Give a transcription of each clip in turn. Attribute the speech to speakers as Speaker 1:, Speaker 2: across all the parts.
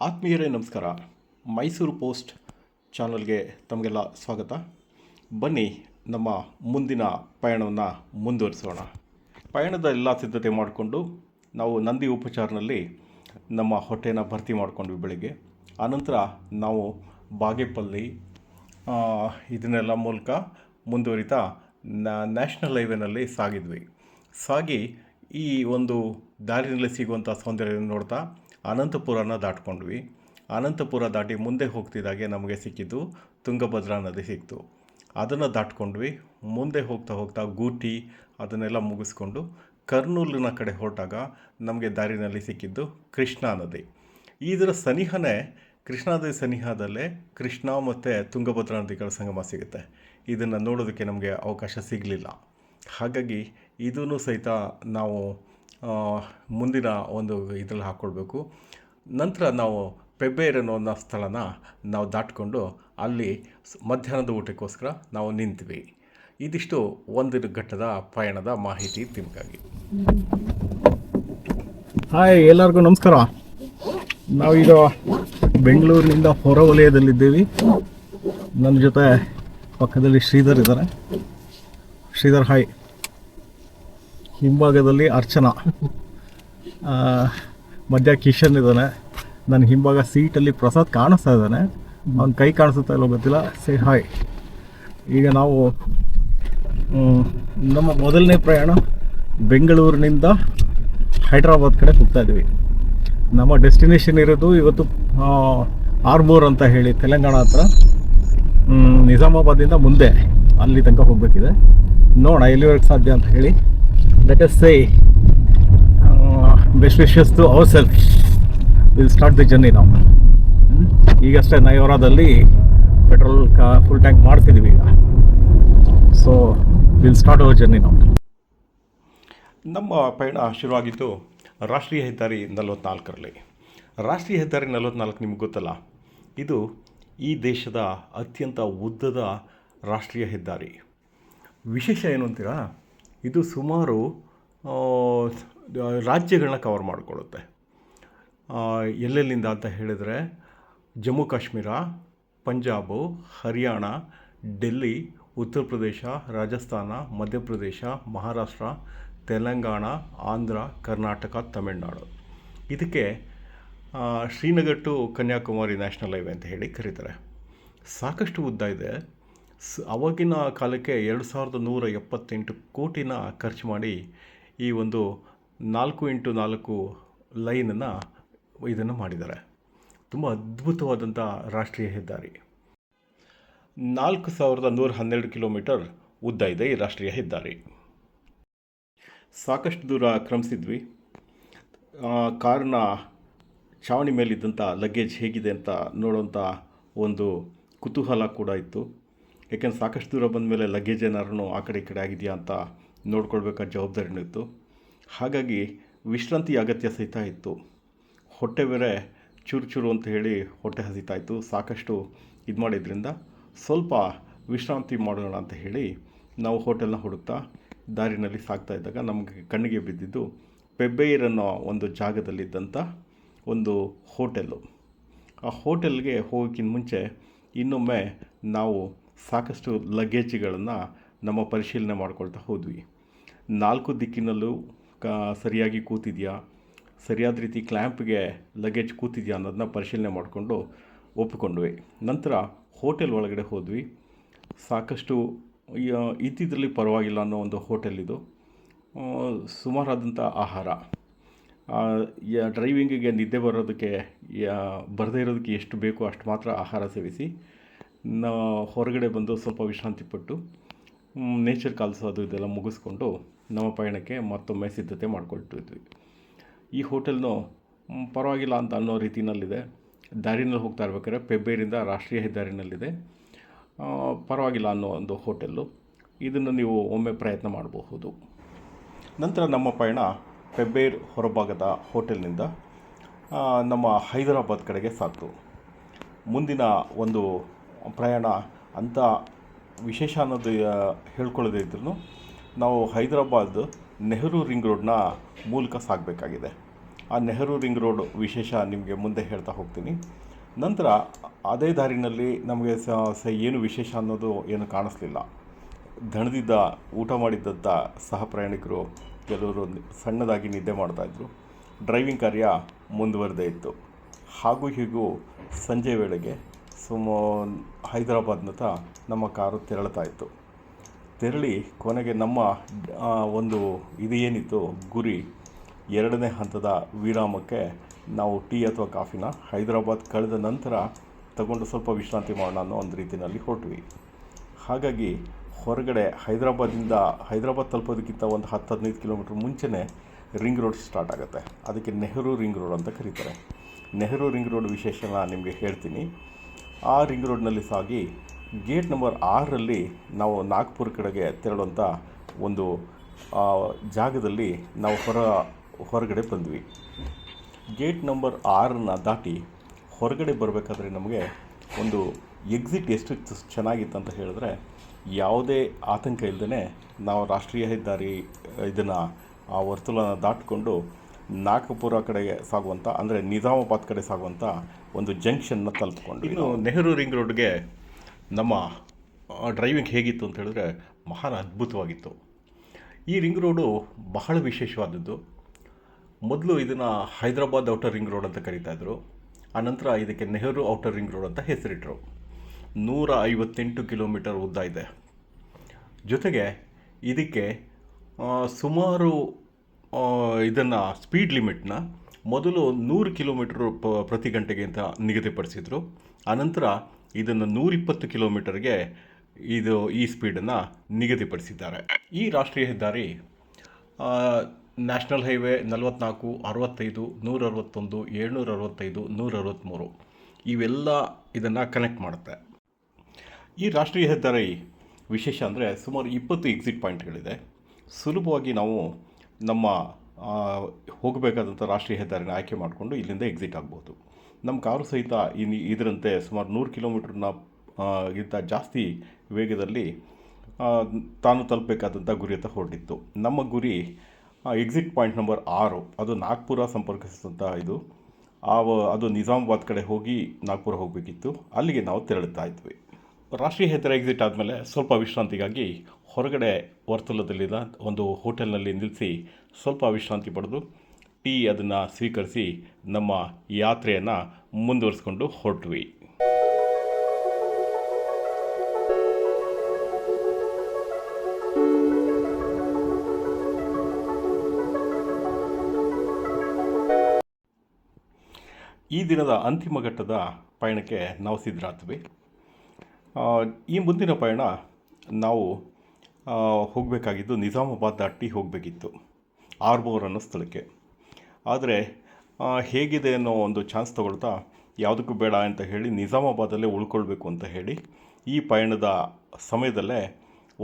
Speaker 1: ಆತ್ಮೀಯರೇ, ನಮಸ್ಕಾರ. ಮೈಸೂರು ಪೋಸ್ಟ್ ಚಾನಲ್ಗೆ ತಮಗೆಲ್ಲ ಸ್ವಾಗತ. ಬನ್ನಿ, ನಮ್ಮ ಮುಂದಿನ ಪಯಣವನ್ನು ಮುಂದುವರಿಸೋಣ. ಪಯಣದ ಎಲ್ಲ ಸಿದ್ಧತೆ ಮಾಡಿಕೊಂಡು ನಾವು ನಂದಿ ಉಪಚಾರನಲ್ಲಿ ನಮ್ಮ ಹೊಟ್ಟೆನ ಭರ್ತಿ ಮಾಡಿಕೊಂಡ್ವಿ ಬೆಳಿಗ್ಗೆ. ಆನಂತರ ನಾವು ಬಾಗೇಪಲ್ಲಿ ಇದನ್ನೆಲ್ಲ ಮೂಲಕ ಮುಂದುವರಿತಾ ನ್ಯಾಷನಲ್ ಹೈವೇನಲ್ಲಿ ಸಾಗಿದ್ವಿ. ಸಾಗಿ ಈ ಒಂದು ದಾರಿನಲ್ಲಿ ಸಿಗುವಂಥ ಸೌಂದರ್ಯ ನೋಡ್ತಾ ಅನಂತಪುರನ ದಾಟ್ಕೊಂಡ್ವಿ. ಅನಂತಪುರ ದಾಟಿ ಮುಂದೆ ಹೋಗ್ತಿದ್ದಾಗೆ ನಮಗೆ ಸಿಕ್ಕಿದ್ದು ತುಂಗಭದ್ರಾ ನದಿ ಸಿಕ್ತು. ಅದನ್ನು ದಾಟ್ಕೊಂಡ್ವಿ. ಮುಂದೆ ಹೋಗ್ತಾ ಹೋಗ್ತಾ ಗೂಟಿ ಅದನ್ನೆಲ್ಲ ಮುಗಿಸ್ಕೊಂಡು ಕರ್ನೂಲಿನ ಕಡೆ ಹೊರಟಾಗ ನಮಗೆ ದಾರಿನಲ್ಲಿ ಸಿಕ್ಕಿದ್ದು ಕೃಷ್ಣಾ ನದಿ. ಇದರ ಸನಿಹನೇ ಕೃಷ್ಣಾ ನದಿ ಸನಿಹದಲ್ಲೇ ಕೃಷ್ಣ ಮತ್ತು ತುಂಗಭದ್ರಾ ನದಿಗಳ ಸಂಗಮ ಸಿಗುತ್ತೆ. ಇದನ್ನು ನೋಡೋದಕ್ಕೆ ನಮಗೆ ಅವಕಾಶ ಸಿಗಲಿಲ್ಲ. ಹಾಗಾಗಿ ಇದೂ ಸಹಿತ ನಾವು ಮುಂದಿನ ಒಂದು ಇದರಲ್ಲಿ ಹಾಕ್ಕೊಳ್ಬೇಕು ನಂತರ ನಾವು ಪೆಬ್ಬೇರ್ ಅನ್ನೋ ಒಂದು ಸ್ಥಳನ ನಾವು ದಾಟ್ಕೊಂಡು ಅಲ್ಲಿ ಮಧ್ಯಾಹ್ನದ ಊಟಕ್ಕೋಸ್ಕರ ನಾವು ನಿಂತ್ವಿ. ಇದಿಷ್ಟು ಒಂದು ಘಟ್ಟದ ಪ್ರಯಾಣದ ಮಾಹಿತಿ ನಿಮಗಾಗಿ.
Speaker 2: ಹಾಯ್, ಎಲ್ಲರಿಗೂ ನಮಸ್ಕಾರ. ನಾವೀಗ ಬೆಂಗಳೂರಿನಿಂದ ಹೊರ ವಲಯದಲ್ಲಿದ್ದೀವಿ. ನನ್ನ ಜೊತೆ ಪಕ್ಕದಲ್ಲಿ ಶ್ರೀಧರ್ ಇದ್ದಾರೆ. ಶ್ರೀಧರ್, ಹಾಯ್. ಹಿಂಭಾಗದಲ್ಲಿ ಅರ್ಚನಾ. ಮಧ್ಯ ಕಿಶನ್ ಇದ್ದಾನೆ. ನನ್ನ ಹಿಂಭಾಗ ಸೀಟಲ್ಲಿ ಪ್ರಸಾದ್ ಕಾಣಿಸ್ತಾ ಇದ್ದಾನೆ. ಅವ್ನ ಕೈ ಕಾಣಿಸುತ್ತಾ ಇಲ್ಲೋ ಗೊತ್ತಿಲ್ಲ. ಸೇ ಹಾಯ್ ಈಗ ನಾವು ನಮ್ಮ ಮೊದಲನೇ ಪ್ರಯಾಣ ಬೆಂಗಳೂರಿನಿಂದ ಹೈದ್ರಾಬಾದ್ ಕಡೆ ಹೋಗ್ತಾ ಇದ್ದೀವಿ ನಮ್ಮ ಡೆಸ್ಟಿನೇಷನ್ ಇರೋದು ಇವತ್ತು ಆರ್ಮೂರ್ ಅಂತ ಹೇಳಿ ತೆಲಂಗಾಣ ಹತ್ರ. ನಿಜಾಮಾಬಾದಿಂದ ಮುಂದೆ ಅಲ್ಲಿ ತನಕ ಹೋಗಬೇಕಿದೆ. ನೋಡೋಣ ಎಲ್ಲಿವರೆಗೆ ಸಾಧ್ಯ ಅಂತ ಹೇಳಿ. Let us say best wishes to our we'll start the journey ನಾವು ಹ್ಮ್? ಈಗಷ್ಟೇ ನಯೋರಾದಲ್ಲಿ ಪೆಟ್ರೋಲ್ ಫುಲ್ ಟ್ಯಾಂಕ್ ಮಾಡ್ತಿದ್ದೀವಿ ಈಗ. So will start our journey ನಾವು
Speaker 1: ನಮ್ಮ ಪಯಣ ಶುರುವಾಗಿದ್ದು ರಾಷ್ಟ್ರೀಯ ಹೆದ್ದಾರಿ ನಲವತ್ತ್ನಾಲ್ಕರಲ್ಲಿ ರಾಷ್ಟ್ರೀಯ ಹೆದ್ದಾರಿ ನಲವತ್ತ್ನಾಲ್ಕು ನಿಮ್ಗೆ ಗೊತ್ತಲ್ಲ? ಇದು ಈ ದೇಶದ ಅತ್ಯಂತ ಉದ್ದದ ರಾಷ್ಟ್ರೀಯ ಹೆದ್ದಾರಿ. ವಿಶೇಷ ಏನು ಅಂತೀರಾ? ಇದು ಸುಮಾರು ರಾಜ್ಯಗಳನ್ನ ಕವರ್ ಮಾಡಿಕೊಳ್ಳುತ್ತೆ. ಎಲ್ಲೆಲ್ಲಿಂದ ಅಂತ ಹೇಳಿದರೆ, ಜಮ್ಮು ಕಾಶ್ಮೀರ, ಪಂಜಾಬು, ಹರಿಯಾಣ, ಡೆಲ್ಲಿ, ಉತ್ತರ ಪ್ರದೇಶ, ರಾಜಸ್ಥಾನ ಮಧ್ಯಪ್ರದೇಶ ಮಹಾರಾಷ್ಟ್ರ, ತೆಲಂಗಾಣ, ಆಂಧ್ರ, ಕರ್ನಾಟಕ, ತಮಿಳುನಾಡು. ಇದಕ್ಕೆ Srinagar to Kanyakumari national highway ಅಂತ ಹೇಳಿ ಕರೀತಾರೆ. ಸಾಕಷ್ಟು ಉದ್ದ ಇದೆ. ಸ್, ಅವಾಗಿನ ಕಾಲಕ್ಕೆ ಎರಡು ಸಾವಿರದ ನೂರ ಎಪ್ಪತ್ತೆಂಟು ಕೋಟಿನ ಖರ್ಚು ಮಾಡಿ ಈ ಒಂದು ನಾಲ್ಕು ಇಂಟು ನಾಲ್ಕು ಲೈನನ್ನು ಇದನ್ನು ಮಾಡಿದ್ದಾರೆ. ತುಂಬ ಅದ್ಭುತವಾದಂಥ ರಾಷ್ಟ್ರೀಯ ಹೆದ್ದಾರಿ. ನಾಲ್ಕು ಸಾವಿರದ ನೂರ ಹನ್ನೆರಡು ಕಿಲೋಮೀಟರ್ ಉದ್ದ ಇದೆ ಈ ರಾಷ್ಟ್ರೀಯ ಹೆದ್ದಾರಿ. ಸಾಕಷ್ಟು ದೂರ ಕ್ರಮಿಸಿದ್ವಿ. ಕಾರಿನ ಚಾವಣಿ ಮೇಲಿದ್ದಂಥ ಲಗೇಜ್ ಹೇಗಿದೆ ಅಂತ ನೋಡೋಂಥ ಒಂದು ಕುತೂಹಲ ಕೂಡ ಇತ್ತು. ಯಾಕೆಂದ್ರೆ ಸಾಕಷ್ಟು ದೂರ ಬಂದ ಮೇಲೆ ಲಗೇಜ್ ಏನಾರು ಆ ಕಡೆ ಈ ಕಡೆ ಆಗಿದೆಯಾ ಅಂತ ನೋಡ್ಕೊಳ್ಬೇಕಾದ ಜವಾಬ್ದಾರಿನೂ ಇತ್ತು ಹಾಗಾಗಿ ವಿಶ್ರಾಂತಿ ಅಗತ್ಯ ಸಹಿತ ಇತ್ತು. ಹೊಟ್ಟೆ ಬೇರೆ ಚೂರು ಚೂರು ಅಂತ ಹೇಳಿ ಹೊಟ್ಟೆ ಹಸಿತಾ ಇತ್ತು. ಸಾಕಷ್ಟು ಇದು ಮಾಡಿದ್ರಿಂದ ಸ್ವಲ್ಪ ವಿಶ್ರಾಂತಿ ಮಾಡೋಣ ಅಂತ ಹೇಳಿ ನಾವು ಹೋಟೆಲ್ನ ಹುಡುಕ್ತಾ ದಾರಿನಲ್ಲಿ ಸಾಗ್ತಾ ಇದ್ದಾಗ ನಮಗೆ ಕಣ್ಣಿಗೆ ಬಿದ್ದಿದ್ದು ಪೆಬ್ಬೈರ್ ಅನ್ನೋ ಒಂದು ಜಾಗದಲ್ಲಿದ್ದಂಥ ಒಂದು ಹೋಟೆಲ್ಲು. ಆ ಹೋಟೆಲ್ಗೆ ಹೋಗೋಕ್ಕಿಂತ ಮುಂಚೆ ಇನ್ನೊಮ್ಮೆ ನಾವು ಸಾಕಷ್ಟು ಲಗೇಜ್ಗಳನ್ನು ನಮ್ಮ ಪರಿಶೀಲನೆ ಮಾಡ್ಕೊಳ್ತಾ ಹೋದ್ವಿ. ನಾಲ್ಕು ದಿಕ್ಕಿನಲ್ಲೂ ಕ, ಸರಿಯಾಗಿ ಕೂತಿದೆಯಾ? ಸರಿಯಾದ ರೀತಿ ಕ್ಲ್ಯಾಂಪ್ಗೆ ಲಗೇಜ್ ಕೂತಿದೆಯಾ ಅನ್ನೋದನ್ನ ಪರಿಶೀಲನೆ ಮಾಡಿಕೊಂಡು ಒಪ್ಪಿಕೊಂಡ್ವಿ. ನಂತರ ಹೋಟೆಲ್ ಒಳಗಡೆ ಹೋದ್ವಿ. ಸಾಕಷ್ಟು ಇದ್ದಿದ್ರಲ್ಲಿ ಪರವಾಗಿಲ್ಲ ಅನ್ನೋ ಒಂದು ಹೋಟೆಲ್ ಇದು. ಸುಮಾರಾದಂಥ ಆಹಾರ. ಡ್ರೈವಿಂಗಿಗೆ ನಿದ್ದೆ ಬರೋದಕ್ಕೆ ಬರದೇ ಇರೋದಕ್ಕೆ ಎಷ್ಟು ಬೇಕೋ ಅಷ್ಟು ಮಾತ್ರ ಆಹಾರ ಸೇವಿಸಿ. ಹೊರಗಡೆ ಬಂದು ಸ್ವಲ್ಪ ವಿಶ್ರಾಂತಿ ಪಟ್ಟು ನೇಚರ್ ಕಾಲ್ಸ್ ಅದು ಇದೆಲ್ಲ ಮುಗಿಸ್ಕೊಂಡು ನಮ್ಮ ಪಯಣಕ್ಕೆ ಮತ್ತೊಮ್ಮೆ ಸಿದ್ಧತೆ ಮಾಡಿಕೊಳ್ತಿದ್ವಿ. ಈ ಹೋಟೆಲ್ನು ಪರವಾಗಿಲ್ಲ ಅಂತ ಅನ್ನೋ ರೀತಿನಲ್ಲಿದೆ. ದಾರಿನಲ್ಲಿ ಹೋಗ್ತಾ ಇರ್ಬೇಕಾದ್ರೆ ಪೆಬ್ಬೇರಿಂದ ರಾಷ್ಟ್ರೀಯ ಹೆದ್ದಾರಿನಲ್ಲಿದೆ. ಪರವಾಗಿಲ್ಲ ಅನ್ನೋ ಒಂದು ಹೋಟೆಲ್ಲು. ಇದನ್ನು ನೀವು ಒಮ್ಮೆ ಪ್ರಯತ್ನ ಮಾಡಬಹುದು. ನಂತರ ನಮ್ಮ ಪಯಣ ಪೆಬ್ಬೇರ್ ಹೊರಭಾಗದ ಹೋಟೆಲ್ನಿಂದ ನಮ್ಮ ಹೈದರಾಬಾದ್ ಕಡೆಗೆ ಸಾಕು. ಮುಂದಿನ ಒಂದು ಪ್ರಯಾಣ ಅಂತ ವಿಶೇಷ ಅನ್ನೋದು ಹೇಳ್ಕೊಳ್ಳೋದೇ ಇದ್ರೂ ನಾವು ಹೈದರಾಬಾದ್ ನೆಹರು ರಿಂಗ್ ರೋಡ್ನ ಮೂಲಕ ಸಾಗಬೇಕಾಗಿದೆ. ಆ ನೆಹರು ರಿಂಗ್ ರೋಡ್ ವಿಶೇಷ ನಿಮಗೆ ಮುಂದೆ ಹೇಳ್ತಾ ಹೋಗ್ತೀನಿ. ನಂತರ ಅದೇ ದಾರಿನಲ್ಲಿ ನಮಗೆ ಸ ಏನು ವಿಶೇಷ ಅನ್ನೋದು ಏನು ಕಾಣಿಸ್ಲಿಲ್ಲ. ದಣದಿದ್ದ, ಊಟ ಮಾಡಿದ್ದಂಥ ಸಹ ಪ್ರಯಾಣಿಕರು ಕೆಲವರು ಸಣ್ಣದಾಗಿ ನಿದ್ದೆ ಮಾಡ್ತಾಯಿದ್ರು ಡ್ರೈವಿಂಗ್ ಕಾರ್ಯ ಮುಂದುವರೆದೇ ಇತ್ತು. ಹಾಗೂ ಹೀಗೂ ಸಂಜೆ ವೇಳೆಗೆ ಸುಮ ಹೈದರಾಬಾದ್ನತ್ತ ನಮ್ಮ ಕಾರು ತೆರಳುತ್ತಾ ಇತ್ತು ತೆರಳಿ ಕೊನೆಗೆ ನಮ್ಮ ಒಂದು ಇದು ಏನಿತ್ತು ಗುರಿ ಎರಡನೇ ಹಂತದ ವಿರಾಮಕ್ಕೆ ನಾವು ಟೀ ಅಥವಾ ಕಾಫಿನ ಹೈದರಾಬಾದ್ ಕಳೆದ ನಂತರ ತಗೊಂಡು ಸ್ವಲ್ಪ ವಿಶ್ರಾಂತಿ ಮಾಡೋಣ ಅನ್ನೋ ಒಂದು ರೀತಿಯಲ್ಲಿ ಹೊರಟ್ವಿ. ಹಾಗಾಗಿ ಹೊರಗಡೆ ಹೈದರಾಬಾದಿಂದ ಹೈದರಾಬಾದ್ ತಲುಪೋದಕ್ಕಿಂತ ಒಂದು ಹತ್ತು, ಹದಿನೈದು ಕಿಲೋಮೀಟ್ರ್ ಮುಂಚೆನೇ ರಿಂಗ್ ರೋಡ್ ಸ್ಟಾರ್ಟ್ ಆಗುತ್ತೆ. ಅದಕ್ಕೆ ನೆಹರು ರಿಂಗ್ ರೋಡ್ ಅಂತ ಕರೀತಾರೆ. ನೆಹರು ರಿಂಗ್ ರೋಡ್ ವಿಶೇಷನ ನಿಮಗೆ ಹೇಳ್ತೀನಿ. ಆ ರಿಂಗ್ ರೋಡ್ನಲ್ಲಿ ಸಾಗಿ ಗೇಟ್ ನಂಬರ್ ಆರರಲ್ಲಿ ನಾವು ನಾಗ್ಪುರ್ ಕಡೆಗೆ ತೆರಳುವಂಥ ಒಂದು ಜಾಗದಲ್ಲಿ ನಾವು ಹೊರ, ಹೊರಗಡೆ ಬಂದ್ವಿ. ಗೇಟ್ ನಂಬರ್ ಆರನ್ನು ದಾಟಿ ಹೊರಗಡೆ ಬರಬೇಕಾದ್ರೆ ನಮಗೆ ಒಂದು ಎಕ್ಸಿಟ್ ಎಷ್ಟು ಚೆನ್ನಾಗಿತ್ತು ಅಂತ ಹೇಳಿದ್ರೆ ಯಾವುದೇ ಆತಂಕ ಇಲ್ಲದೇ ನಾವು ರಾಷ್ಟ್ರೀಯ ಹೆದ್ದಾರಿ, ಇದನ್ನು, ಆ ವರ್ತುಲನ ದಾಟಿಕೊಂಡು ನಾಗಪುರ ಕಡೆಗೆ ಸಾಗುವಂಥ ಅಂದರೆ ನಿಜಾಮಾಬಾದ್ ಕಡೆ ಸಾಗುವಂಥ ಒಂದು ಜಂಕ್ಷನ್ನ ತಲುಪಿಕೊಂಡು ಇನ್ನು ನೆಹರು ರಿಂಗ್ ರೋಡ್ಗೆ ನಮ್ಮ ಡ್ರೈವಿಂಗ್ ಹೇಗಿತ್ತು ಅಂತ ಹೇಳಿದ್ರೆ ಮಹಾನ್ ಅದ್ಭುತವಾಗಿತ್ತು. ಈ ರಿಂಗ್ ರೋಡು ಬಹಳ ವಿಶೇಷವಾದದ್ದು. ಮೊದಲು ಇದನ್ನು ಹೈದರಾಬಾದ್ ಔಟರ್ ರಿಂಗ್ ರೋಡ್ ಅಂತ ಕರೀತಾಯಿದ್ರು ಆನಂತರ ಇದಕ್ಕೆ ನೆಹರು ಔಟರ್ ರಿಂಗ್ ರೋಡ್ ಅಂತ ಹೆಸರಿಟ್ಟರು ನೂರ ಐವತ್ತೆಂಟು ಕಿಲೋಮೀಟರ್ ಉದ್ದ ಇದೆ. ಜೊತೆಗೆ ಇದಕ್ಕೆ ಸುಮಾರು ಇದನ್ನು ಸ್ಪೀಡ್ ಲಿಮಿಟ್ನ ಮೊದಲು ನೂರು ಕಿಲೋಮೀಟ್ರ್ ಪ್ರತಿ ಗಂಟೆಗೆ ಅಂತ ನಿಗದಿಪಡಿಸಿದರು. ಆನಂತರ ಇದನ್ನು ನೂರಿಪ್ಪತ್ತು ಕಿಲೋಮೀಟರ್ಗೆ ಇದು ಈ ಸ್ಪೀಡನ್ನು ನಿಗದಿಪಡಿಸಿದ್ದಾರೆ. ಈ ರಾಷ್ಟ್ರೀಯ ಹೆದ್ದಾರಿ ನ್ಯಾಷನಲ್ ಹೈವೇ ನಲವತ್ತ್ನಾಲ್ಕು ಅರವತ್ತೈದು ನೂರ ಅರವತ್ತೊಂದು ಏಳ್ನೂರ ಅರವತ್ತೈದು ನೂರ ಅರವತ್ತ್ಮೂರು ಇವೆಲ್ಲ ಇದನ್ನು ಕನೆಕ್ಟ್ ಮಾಡುತ್ತೆ. ಈ ರಾಷ್ಟ್ರೀಯ ಹೆದ್ದಾರಿ ವಿಶೇಷ ಅಂದರೆ ಸುಮಾರು ಇಪ್ಪತ್ತು ಎಕ್ಸಿಟ್ ಪಾಯಿಂಟ್ಗಳಿದೆ ಸುಲಭವಾಗಿ ನಾವು ನಮ್ಮ ಹೋಗಬೇಕಾದಂಥ ರಾಷ್ಟ್ರೀಯ ಹೆದ್ದಾರಿನ ಆಯ್ಕೆ ಮಾಡಿಕೊಂಡು ಇಲ್ಲಿಂದ ಎಕ್ಸಿಟ್ ಆಗ್ಬೋದು. ನಮ್ಮ ಕಾರು ಸಹಿತ ಇನ್, ಇದರಂತೆ ಸುಮಾರು ನೂರು ಕಿಲೋಮೀಟ್ರನ್ನ ಗಿಂತ ಜಾಸ್ತಿ ವೇಗದಲ್ಲಿ ತಾನು ತಲುಪಬೇಕಾದಂಥ ಗುರಿಯತ್ತ ಹೊರಟಿತ್ತು. ನಮ್ಮ ಗುರಿ ಎಕ್ಸಿಟ್ ಪಾಯಿಂಟ್ ನಂಬರ್ ಆರು. ಅದು ನಾಗ್ಪುರ ಸಂಪರ್ಕಿಸಿದಂಥ ಇದು. ಆ, ಅದು ನಿಜಾಮಾಬಾದ್ ಕಡೆ ಹೋಗಿ ನಾಗ್ಪುರ ಹೋಗಬೇಕಿತ್ತು. ಅಲ್ಲಿಗೆ ನಾವು ತೆರಳುತ್ತಾ ಇದ್ವಿ. ರಾಷ್ಟ್ರೀಯ ಹೆದ್ದಾರಿ ಎಕ್ಸಿಟ್ ಆದಮೇಲೆ ಸ್ವಲ್ಪ ವಿಶ್ರಾಂತಿಗಾಗಿ ಹೊರಗಡೆ ವರ್ತುಲದಲ್ಲಿದ್ದ ಒಂದು ಹೋಟೆಲ್ನಲ್ಲಿ ನಿಲ್ಲಿಸಿ ಸ್ವಲ್ಪ ವಿಶ್ರಾಂತಿ ಪಡೆದು ಟೀ ಅದನ್ನು ಸ್ವೀಕರಿಸಿ ನಮ್ಮ ಯಾತ್ರೆಯನ್ನು ಮುಂದುವರಿಸ್ಕೊಂಡು ಹೊರಟ್ವಿ. ಈ ದಿನದ ಅಂತಿಮ ಘಟ್ಟದ ಪಯಣಕ್ಕೆ ನಾವು ಸಿದ್ಧರಾದ್ವಿ ಆ, ಈ ಮುಂದಿನ ಪಯಣ ನಾವು ಹೋಗಬೇಕಾಗಿದ್ದು ನಿಜಾಮಾಬಾದ್ ದಾಟಿ ಹೋಗಬೇಕಿತ್ತು ಆರ್ಮೋರ್ ಅನ್ನೋ ಸ್ಥಳಕ್ಕೆ. ಆದರೆ ಹೇಗಿದೆ ಅನ್ನೋ ಒಂದು ಚಾನ್ಸ್ ತಗೊಳ್ತಾ ಯಾವುದಕ್ಕೂ ಬೇಡ ಅಂತ ಹೇಳಿ ನಿಜಾಮಾಬಾದಲ್ಲೇ ಉಳ್ಕೊಳ್ಬೇಕು ಅಂತ ಹೇಳಿ ಈ ಪಯಣದ ಸಮಯದಲ್ಲೇ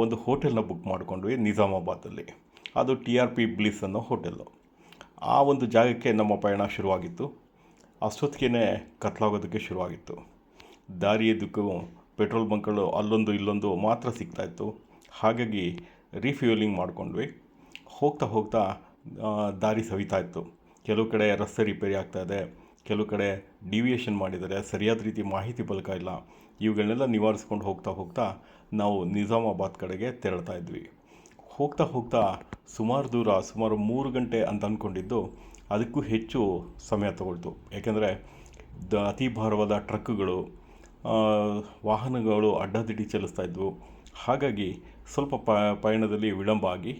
Speaker 1: ಒಂದು ಹೋಟೆಲ್ನ ಬುಕ್ ಮಾಡಿಕೊಂಡ್ವಿ ನಿಜಾಮಾಬಾದಲ್ಲಿ. ಅದು ಟಿ ಆರ್ ಪಿ ಬ್ಲೀಸ್ ಅನ್ನೋ ಹೋಟೆಲ್ಲು. ಆ ಒಂದು ಜಾಗಕ್ಕೆ ನಮ್ಮ ಪಯಣ ಶುರುವಾಗಿತ್ತು. ಅಷ್ಟೊತ್ತಿಗೆ ಕತ್ಲಾಗೋದಕ್ಕೆ ಶುರುವಾಗಿತ್ತು. ದಾರಿಯದಕ್ಕೂ ಪೆಟ್ರೋಲ್ ಬಂಕ್ಗಳು ಅಲ್ಲೊಂದು ಇಲ್ಲೊಂದು ಮಾತ್ರ ಸಿಗ್ತಾಯಿತ್ತು ಹಾಗಾಗಿ ರೀಫ್ಯೂಲಿಂಗ್ ಮಾಡಿಕೊಂಡ್ವಿ. ಹೋಗ್ತಾ ಹೋಗ್ತಾ ದಾರಿ ಸವಿತಾ ಇತ್ತು. ಕೆಲವು ಕಡೆ ರಸ್ತೆ ರಿಪೇರಿ ಆಗ್ತಾ ಇದೆ. ಕೆಲವು ಕಡೆ ಡಿವಿಯೇಷನ್ ಮಾಡಿದ್ದಾರೆ. ಸರಿಯಾದ ರೀತಿ ಮಾಹಿತಿ ಬಲಕ ಇಲ್ಲ. ಇವುಗಳನ್ನೆಲ್ಲ ನಿವಾರಿಸ್ಕೊಂಡು ಹೋಗ್ತಾ ಹೋಗ್ತಾ ನಾವು ನಿಜಾಮಾಬಾದ್ ಕಡೆಗೆ ತೆರಳ್ತಾ ಇದ್ವಿ. ಹೋಗ್ತಾ ಹೋಗ್ತಾ ಸುಮಾರು ದೂರ, ಸುಮಾರು ಮೂರು ಗಂಟೆ ಅಂತ ಅಂದ್ಕೊಂಡಿದ್ದು ಅದಕ್ಕೂ ಹೆಚ್ಚು ಸಮಯ ತಗೊಳ್ತು. ಯಾಕೆಂದರೆ ದ ಅತಿ ಭಾರವಾದ ಟ್ರಕ್ಗಳು ವಾಹನಗಳು ಅಡ್ಡಾದಿಡ್ಡಿ ಚಲಿಸ್ತಾ ಇದ್ವು. ಹಾಗಾಗಿ ಸ್ವಲ್ಪ ಪಯಣದಲ್ಲಿ ವಿಳಂಬ ಆಗಿ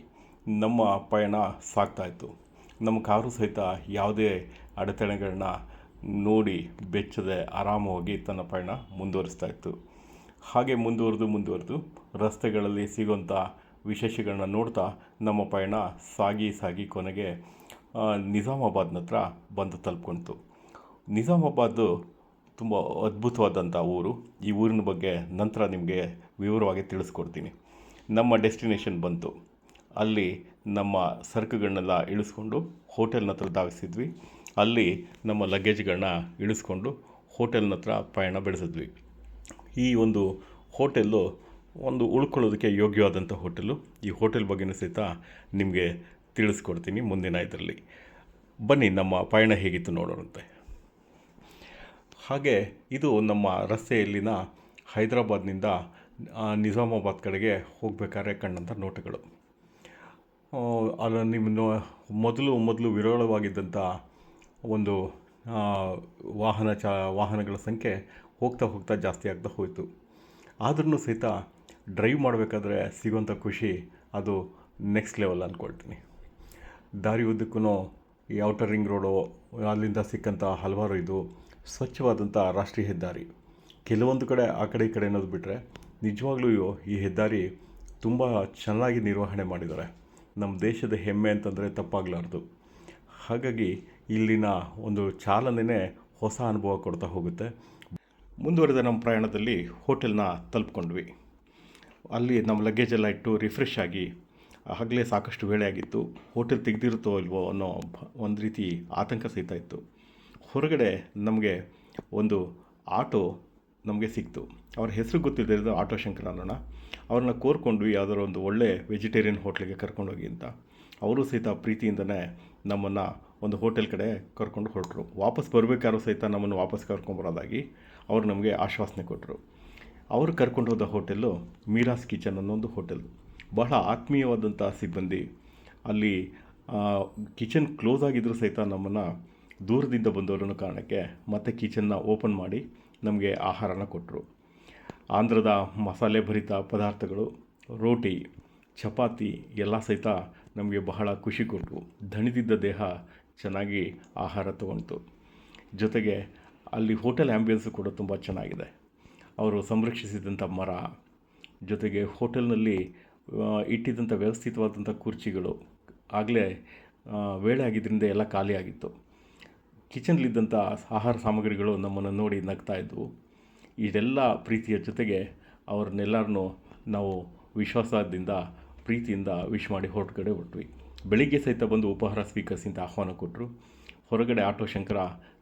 Speaker 1: ನಮ್ಮ ಪಯಣ ಸಾಗ್ತಾ ಇತ್ತು. ನಮ್ಮ ಕಾರು ಸಹಿತ ಯಾವುದೇ ಅಡೆತಡೆಗಳನ್ನ ನೋಡಿ ಬೆಚ್ಚದೆ ಆರಾಮವಾಗಿ ತನ್ನ ಪಯಣ ಮುಂದುವರಿಸ್ತಾ ಇತ್ತು. ಹಾಗೆ ಮುಂದುವರೆದು ಮುಂದುವರೆದು ರಸ್ತೆಗಳಲ್ಲಿ ಸಿಗುವಂಥ ವಿಶೇಷಗಳನ್ನ ನೋಡ್ತಾ ನಮ್ಮ ಪಯಣ ಸಾಗಿ ಸಾಗಿ ಕೊನೆಗೆ ನಿಜಾಮಾಬಾದ್ನ ಹತ್ರ ಬಂದು ತಲುಪ್ಕೊಳ್ತು ನಿಜಾಮಾಬಾದು ತುಂಬ ಅದ್ಭುತವಾದಂಥ ಊರು. ಈ ಊರಿನ ಬಗ್ಗೆ ನಂತರ ನಿಮಗೆ ವಿವರವಾಗಿ ತಿಳಿಸ್ಕೊಡ್ತೀನಿ. ನಮ್ಮ ಡೆಸ್ಟಿನೇಷನ್ ಬಂತು. ಅಲ್ಲಿ ನಮ್ಮ ಸರಕುಗಳನ್ನೆಲ್ಲ ಇಳಿಸ್ಕೊಂಡು ಹೋಟೆಲ್ನ ಹತ್ರ ಧಾವಿಸಿದ್ವಿ ಅಲ್ಲಿ ನಮ್ಮ ಲಗೇಜ್ಗಳನ್ನ ಇಳಿಸ್ಕೊಂಡು ಹೋಟೆಲ್ನ ಹತ್ರ ಪ್ರಯಾಣ ಬೆಳೆಸಿದ್ವಿ. ಈ ಒಂದು ಹೋಟೆಲ್ಲು ಒಂದು ಉಳ್ಕೊಳ್ಳೋದಕ್ಕೆ ಯೋಗ್ಯವಾದಂಥ ಹೋಟೆಲು ಈ ಹೋಟೆಲ್ ಬಗ್ಗೆನೂ ಸಹಿತ ನಿಮಗೆ ತಿಳಿಸ್ಕೊಡ್ತೀನಿ ಮುಂದಿನ ಇದರಲ್ಲಿ. ಬನ್ನಿ, ನಮ್ಮ ಪಯಣ ಹೇಗಿತ್ತು ನೋಡೋಣಂತೆ. ಹಾಗೆ ಇದು ನಮ್ಮ ರಸ್ತೆಯಲ್ಲಿನ ಹೈದರಾಬಾದ್ನಿಂದ ನಿಜಾಮಾಬಾದ್ ಕಡೆಗೆ ಹೋಗಬೇಕಾದ್ರೆ ಕಂಡಂಥ ನೋಟಗಳು. ಅಲ್ಲ ನಿಮ್ಮ ಮೊದಲು ಮೊದಲು ವಿರಳವಾಗಿದ್ದಂಥ ಒಂದು ವಾಹನ ಚ, ವಾಹನಗಳ ಸಂಖ್ಯೆ ಹೋಗ್ತಾ ಹೋಗ್ತಾ ಜಾಸ್ತಿ ಆಗ್ತಾ ಹೋಯಿತು. ಆದ್ರೂ ಸಹಿತ ಡ್ರೈವ್ ಮಾಡಬೇಕಾದ್ರೆ ಸಿಗೋಂಥ ಖುಷಿ ಅದು ನೆಕ್ಸ್ಟ್ ಲೆವೆಲ್ ಅಂದ್ಕೊಳ್ತೀನಿ ದಾರಿ ಉದ್ದಕ್ಕೂ ಔಟರ್ ರಿಂಗ್ ರೋಡು, ಅಲ್ಲಿಂದ ಸಿಕ್ಕಂಥ ಹಲವಾರು ಇದು ಸ್ವಚ್ಛವಾದಂಥ ರಾಷ್ಟ್ರೀಯ ಹೆದ್ದಾರಿ. ಕೆಲವೊಂದು ಕಡೆ ಆ ಕಡೆ ಈ ಕಡೆ ಅನ್ನೋದು ಬಿಟ್ಟರೆ ನಿಜವಾಗ್ಲೂ ಈ ಹೆದ್ದಾರಿ ತುಂಬ ಚೆನ್ನಾಗಿ ನಿರ್ವಹಣೆ ಮಾಡಿದ್ದಾರೆ. ನಮ್ಮ ದೇಶದ ಹೆಮ್ಮೆ ಅಂತಂದರೆ ತಪ್ಪಾಗಲಾರ್ದು. ಹಾಗಾಗಿ ಇಲ್ಲಿನ ಒಂದು ಚಾಲನೆ ಹೊಸ ಅನುಭವ ಕೊಡ್ತಾ ಹೋಗುತ್ತೆ. ಮುಂದುವರೆದ ನಮ್ಮ ಪ್ರಯಾಣದಲ್ಲಿ ಹೋಟೆಲ್ನ ತಲುಪ್ಕೊಂಡ್ವಿ. ಅಲ್ಲಿ ನಮ್ಮ ಲಗೇಜ್ ಎಲ್ಲ ಇಟ್ಟು ರಿಫ್ರೆಶ್ ಆಗಿ, ಆಗಲೇ ಸಾಕಷ್ಟು ವೇಳೆ ಆಗಿತ್ತು. ಹೋಟೆಲ್ ತೆಗೆದಿರುತ್ತೋ ಇಲ್ವೋ ಅನ್ನೋ ಒಂದು ರೀತಿ ಆತಂಕ ಸಹಿತ ಇತ್ತು. ಹೊರಗಡೆ ನಮಗೆ ಒಂದು ಆಟೋ ನಮಗೆ ಸಿಕ್ತು. ಅವ್ರ ಹೆಸರು ಗೊತ್ತಿದ್ದರಿಂದ ಆಟೋ ಶಂಕರ ಅನ್ನೋಣ ಅವ್ರನ್ನ ಕೋರ್ಕೊಂಡ್ವಿ, ಯಾವುದಾದ್ರು ಒಂದು ಒಳ್ಳೆ ವೆಜಿಟೇರಿಯನ್ ಹೋಟ್ಲಿಗೆ ಕರ್ಕೊಂಡೋಗಿ ಅಂತ. ಅವರು ಸಹಿತ ಪ್ರೀತಿಯಿಂದನೇ ನಮ್ಮನ್ನು ಒಂದು ಹೋಟೆಲ್ ಕಡೆ ಕರ್ಕೊಂಡು ಹೊರಟರು. ವಾಪಸ್ ಬರಬೇಕಾದ್ರೂ ಸಹಿತ ನಮ್ಮನ್ನು ವಾಪಸ್ ಕರ್ಕೊಂಬರೋದಾಗಿ ಅವರು ನಮಗೆ ಆಶ್ವಾಸನೆ ಕೊಟ್ಟರು ಅವರು ಕರ್ಕೊಂಡು ಹೋದ ಹೋಟೆಲ್ಲು ಮೀರಾಸ್ ಕಿಚನ್ ಅನ್ನೋ ಒಂದು ಹೋಟೆಲ್. ಬಹಳ ಆತ್ಮೀಯವಾದಂಥ ಸಿಬ್ಬಂದಿ. ಅಲ್ಲಿ ಕಿಚನ್ ಕ್ಲೋಸ್ ಆಗಿದ್ದರೂ ಸಹಿತ ನಮ್ಮನ್ನು ದೂರದಿಂದ ಬಂದವರನ್ನು ಕಾರಣಕ್ಕೆ ಮತ್ತೆ ಕಿಚನ್ನ ಓಪನ್ ಮಾಡಿ ನಮಗೆ ಆಹಾರನ ಕೊಟ್ಟರು ಆಂಧ್ರದ ಮಸಾಲೆ ಭರಿತ ಪದಾರ್ಥಗಳು, ರೋಟಿ, ಚಪಾತಿ ಎಲ್ಲ ಸಹಿತ ನಮಗೆ ಬಹಳ ಖುಷಿ ಕೊಟ್ಟವು ದಣಿದಿದ್ದ ದೇಹ ಚೆನ್ನಾಗಿ ಆಹಾರ ತಗೊಳ್ತು ಜೊತೆಗೆ ಅಲ್ಲಿ ಹೋಟೆಲ್ ಆ್ಯಂಬಿಯನ್ಸು ಕೂಡ ತುಂಬ ಚೆನ್ನಾಗಿದೆ. ಅವರು ಸಂರಕ್ಷಿಸಿದಂಥ ಮರ, ಜೊತೆಗೆ ಹೋಟೆಲ್ನಲ್ಲಿ ಇಟ್ಟಿದ್ದಂಥ ವ್ಯವಸ್ಥಿತವಾದಂಥ ಕುರ್ಚಿಗಳು ಆಗಲೇ ವೇಳೆ ಆಗಿದ್ದರಿಂದ ಎಲ್ಲ ಖಾಲಿಯಾಗಿತ್ತು ಕಿಚನ್ಲಿದ್ದಂಥ ಆಹಾರ ಸಾಮಗ್ರಿಗಳು ನಮ್ಮನ್ನು ನೋಡಿ ನಗ್ತಾ ಇದ್ದವು ಇದೆಲ್ಲ ಪ್ರೀತಿಯ ಜೊತೆಗೆ ಅವ್ರನ್ನೆಲ್ಲರನ್ನೂ ನಾವು ವಿಶ್ವಾಸದಿಂದ, ಪ್ರೀತಿಯಿಂದ ವಿಶ್ ಮಾಡಿ ಹೊರಗಡೆ ಹೊರಟ್ವಿ. ಬೆಳಿಗ್ಗೆ ಸಹಿತ ಬಂದು ಉಪಹಾರ ಸ್ವೀಕರಿಸಿ ಅಂತ ಆಹ್ವಾನ ಕೊಟ್ಟರು ಹೊರಗಡೆ ಆಟೋ ಶಂಕರ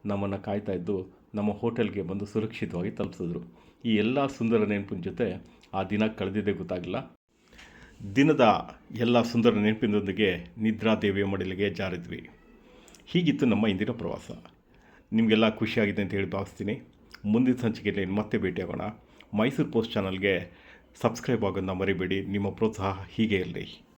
Speaker 1: ನಮ್ಮನ್ನು ಕಾಯ್ತಾ ಇದ್ದು ನಮ್ಮ ಹೋಟೆಲ್ಗೆ ಬಂದು ಸುರಕ್ಷಿತವಾಗಿ ತಲುಪಿಸಿದ್ರು. ಈ ಎಲ್ಲ ಸುಂದರ ನೆನಪಿನ ಜೊತೆ ಆ ದಿನ ಕಳೆದಿದ್ದೇ ಗೊತ್ತಾಗಿಲ್ಲ. ದಿನದ ಎಲ್ಲ ಸುಂದರ ನೆನಪಿನೊಂದಿಗೆ ನಿದ್ರಾ ದೇವಿಯ ಮಡಿಲಿಗೆ ಜಾರಿದ್ವಿ. ಹೀಗಿತ್ತು ನಮ್ಮ ಇಂದಿನ ಪ್ರವಾಸ. ನಿಮಗೆಲ್ಲ ಖುಷಿಯಾಗಿದೆ ಅಂತ ಹೇಳಿ ಭಾವಿಸ್ತೀನಿ. ಮುಂದಿನ ಸಂಚಿಕೆಯಲ್ಲಿ ಮತ್ತೆ ಭೇಟಿಯಾಗೋಣ. ಮೈಸೂರು ಪೋಸ್ಟ್ ಚಾನಲ್ಗೆ ಸಬ್ಸ್ಕ್ರೈಬ್ ಆಗೋದನ್ನ ಮರಿಬೇಡಿ. ನಿಮ್ಮ ಪ್ರೋತ್ಸಾಹ ಹೀಗೆ ಇರಲಿ.